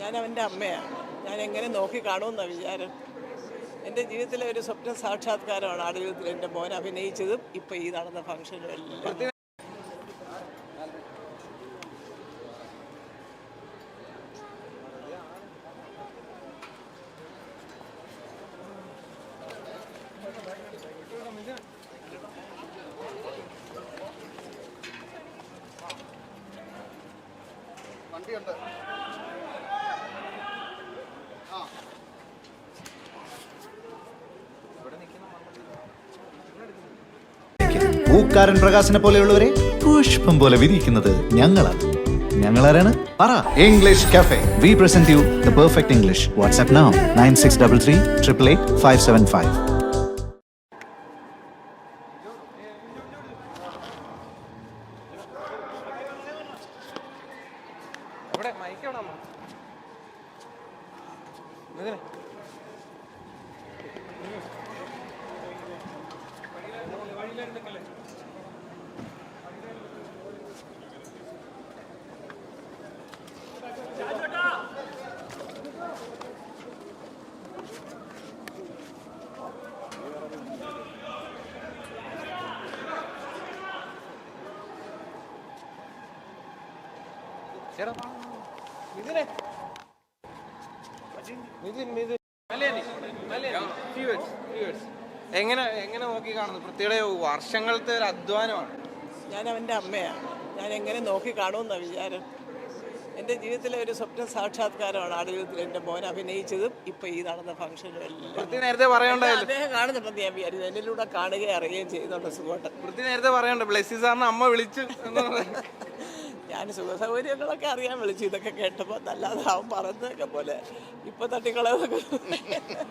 ഞാൻ അവന്റെ അമ്മയാണ് ഞാൻ എങ്ങനെ നോക്കി കാണുമെന്നാണ് വിചാരം. എന്റെ ജീവിതത്തിലെ ഒരു സ്വപ്ന സാക്ഷാത്കാരമാണ് ആടുജീവിതത്തിൽ എന്റെ മോൻ അഭിനയിച്ചതും ഇപ്പോൾ ഈ നടന്ന ഫംഗ്ഷനും എല്ലാം. വണ്ടിയുണ്ട്. പൂക്കാരൻ പ്രകാശനെ പോലെയുള്ളവരെ പുഷ്പം പോലെ വിരിയിക്കുന്നത് ഞങ്ങളാണ് ഞങ്ങളാരാണ്? പറ. English cafe we present you the perfect English WhatsApp now nine six double three triple eight five seven five അമ്മ ഇതിനെ മിഥുൻ മിഥുൻ. എങ്ങനെ എങ്ങനെ നോക്കി കാണുന്നു? പൃഥ്വിയുടെ വർഷങ്ങളത്തെ ഒരു അധ്വാനമാണ്. ഞാൻ അവന്റെ അമ്മയാണ് ഞാൻ എങ്ങനെ നോക്കി കാണുമെന്നാണ് വിചാരം. എന്റെ ജീവിതത്തിലെ ഒരു സ്വപ്ന സാക്ഷാത്കാരമാണ് ആടുജീവിതത്തിൽ എന്റെ മോൻ അഭിനയിച്ചതും ഇപ്പൊ ഈ നടന്ന ഫംഗ്ഷനും എല്ലാം. നേരത്തെ പറയണ്ടായല്ലോ അദ്ദേഹം കാണുന്നുണ്ടെന്ന് ഞാൻ വിചാരിച്ചു. എന്നിലൂടെ കാണുകയും അറിയുകയും ചെയ്യുന്നുണ്ട് പൃഥ്വി നേരത്തെ പറയണ്ട? ബ്ലസ്സി സാറിന് അമ്മ വിളിച്ചു. ഞാൻ സുഖസൗകര്യങ്ങളൊക്കെ അറിയാൻ വിളിച്ചു. ഇതൊക്കെ കേട്ടപ്പോൾ നല്ലാതെ അവൻ പറഞ്ഞതൊക്കെ പോലെ ഇപ്പൊ തട്ടിക്കളയൊക്കെ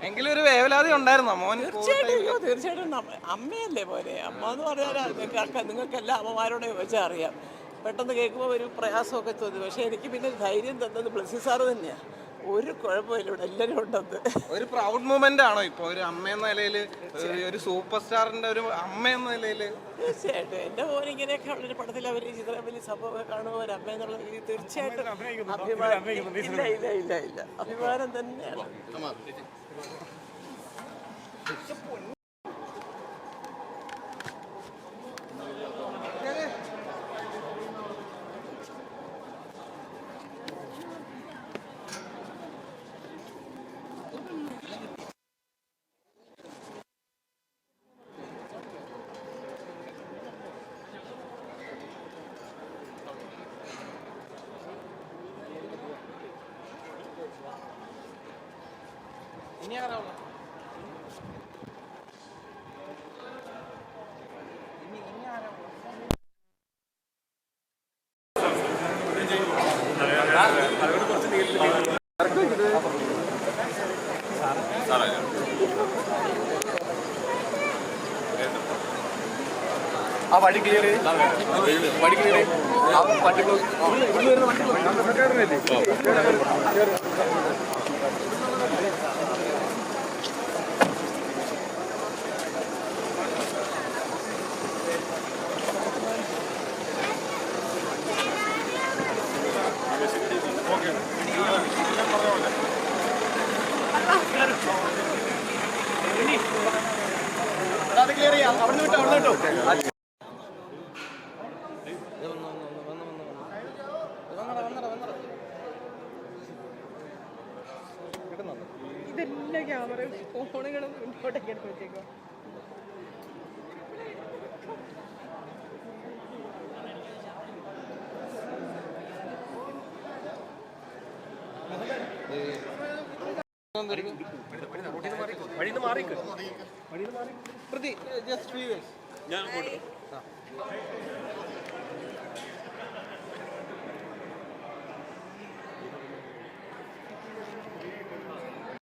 എങ്കിലും ഒരു വേവലാതി ഉണ്ടായിരുന്നു? മോൻ തീർച്ചയായിട്ടും തീർച്ചയായിട്ടും. അമ്മയല്ലേ പോലെ അമ്മ എന്ന് പറഞ്ഞാൽ നിങ്ങൾക്ക് എല്ലാ അമ്മമാരോടെ ചോദിച്ചാൽ അറിയാം. പെട്ടെന്ന് കേൾക്കുമ്പോൾ ഒരു പ്രയാസമൊക്കെ തോന്നി. പക്ഷെ എനിക്ക് പിന്നെ ധൈര്യം തന്നത് ബ്ലസ്സി സാറ് തന്നെയാണ് ഒരു കുഴപ്പമില്ല ഇവിടെ എല്ലാവരും ഉണ്ടെന്ന്. ഒരു പ്രൗഡ് മൂമെന്റ് ആണോ ഇപ്പൊ? ഒരു അമ്മ എന്ന നിലയിൽ ഒരു സൂപ്പർ സ്റ്റാറിന്റെ ഒരു അമ്മ എന്ന നിലയിൽ തീർച്ചയായിട്ടും. എന്റെ മോൻ ഇങ്ങനെയൊക്കെ ഉള്ളൊരു പടത്തിൽ അവർ ചിത്രം വലിയ സംഭവം കാണുമ്പോൾ ഒരു അമ്മ എന്നുള്ള രീതി തീർച്ചയായിട്ടും അഭിമാനം ഇല്ല ഇല്ല ഇല്ല ഇല്ല. അഭിമാനം തന്നെയാണ്. ഇനി ആരാ? ആ വഴി ക്ലിയർ വഴി ക്ലിയർ ആ വണ്ടി ചെയ്യാം അവിടെ ഇതെല്ലാം ക്യാമറ ഫോണുകളും മുന്നോട്ടേക്ക് എടുത്ത് വെച്ചേക്കോ പ്രതി ജസ്റ്റ് ഞാൻ അങ്ങോട്ട്